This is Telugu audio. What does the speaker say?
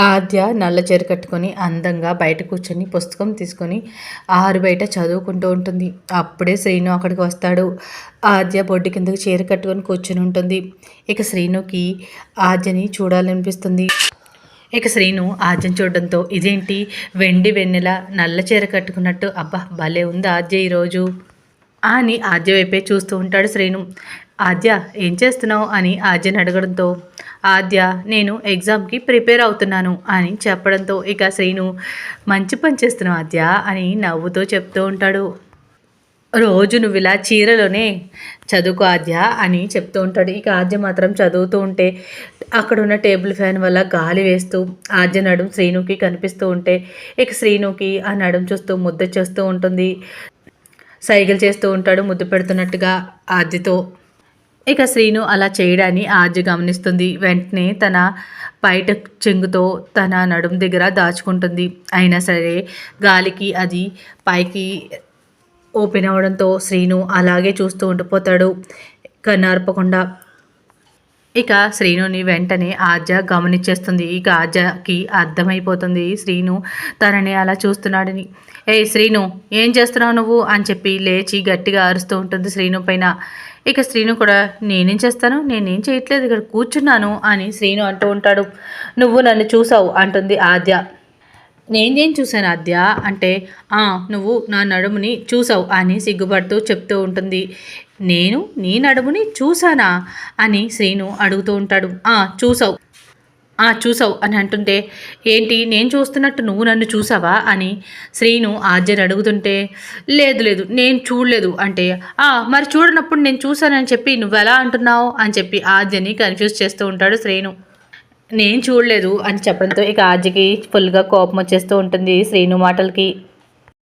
ఆద్య నల్ల చీర కట్టుకొని అందంగా బయట కూర్చొని పుస్తకం తీసుకొని ఆరు బయట చదువుకుంటూ ఉంటుంది. అప్పుడే శ్రీను అక్కడికి వస్తాడు. ఆద్య బొడ్డు కిందకి చీర కట్టుకొని కూర్చొని ఉంటుంది. ఇక శ్రీనుకి ఆద్యని చూడాలనిపిస్తుంది. ఇక శ్రీను ఆద్యం చూడడంతో ఇదేంటి? వెండి వెన్నెల నల్ల చీర కట్టుకున్నట్టు అబ్బా భలే ఉంది ఆద్య ఈరోజు. అని ఆద్య వైపే చూస్తూ ఉంటాడు శ్రీను. ఆద్య ఏం చేస్తున్నావు? అని ఆద్యను అడగడంతో ఆద్య నేను ఎగ్జామ్కి ప్రిపేర్ అవుతున్నాను అని చెప్పడంతో ఇక శ్రీను మంచి పని చేస్తున్నావు ఆద్య అని నవ్వుతూ చెప్తూ ఉంటాడు. రోజు నువ్వు ఇలా చీరలోనే చదువుకో ఆద్య అని చెప్తూ ఉంటాడు. ఇక ఆద్య మాత్రం చదువుతూ ఉంటే అక్కడ ఉన్న టేబుల్ ఫ్యాన్ వల్ల గాలి వేస్తూ ఆద్య నడుం శ్రీనుకి కనిపిస్తూ ఉంటే ఇక శ్రీనుకి ఆ నడుం చూస్తూ ముద్ద చేస్తూ ఉంటుంది. సైకిల్ చేస్తూ ఉంటాడు ముద్దు పెడుతున్నట్టుగా ఆద్యతో. ఇక శ్రీను అలా చేయడాన్ని ఆర్జ గమనిస్తుంది. వెంటనే తన బయట చెంగుతో తన నడుం దగ్గర దాచుకుంటుంది. అయినా సరే గాలికి అది పైకి ఓపెన్ అవ్వడంతో శ్రీను అలాగే చూస్తూ ఉండిపోతాడు కన్నార్పకుండా. ఇక శ్రీనుని వెంటనే ఆర్జ గమనించేస్తుంది. ఇక ఆర్జకి అర్థమైపోతుంది శ్రీను తనని అలా చూస్తున్నాడని. ఏ శ్రీను ఏం చేస్తున్నావు నువ్వు? అని చెప్పి లేచి గట్టిగా అరుస్తూ ఉంటుంది శ్రీను పైన. ఇక శ్రీను కూడా నేనేం చేస్తాను? నేనేం చేయట్లేదు ఇక్కడ కూర్చున్నాను అని శ్రీను అంటూ ఉంటాడు. నువ్వు నన్ను చూసావు అంటుంది ఆద్య. నేనేం చూశాను ఆద్య? అంటే నువ్వు నా నడుముని చూసావు అని సిగ్గుపడుతూ చెప్తూ ఉంటుంది. నేను నీ నడుముని చూసానా అని శ్రీను అడుగుతూ ఉంటాడు. చూసావు. "ఆ, చూసావు అని అంటుంటే ఏంటి నేను చూస్తున్నట్టు నువ్వు నన్ను చూసావా? అని శ్రీను ఆద్యని అడుగుతుంటే లేదు లేదు నేను చూడలేదు. అంటే "ఆ, మరి చూడనప్పుడు నేను చూశానని చెప్పి నువ్వు ఎలా అంటున్నావు? అని చెప్పి ఆద్యని కన్ఫ్యూజ్ చేస్తూ ఉంటాడు శ్రీను. నేను చూడలేదు అని చెప్పడంతో ఇక ఆద్యకి ఫుల్గా కోపం వచ్చేస్తూ ఉంటుంది శ్రీను మాటలకి.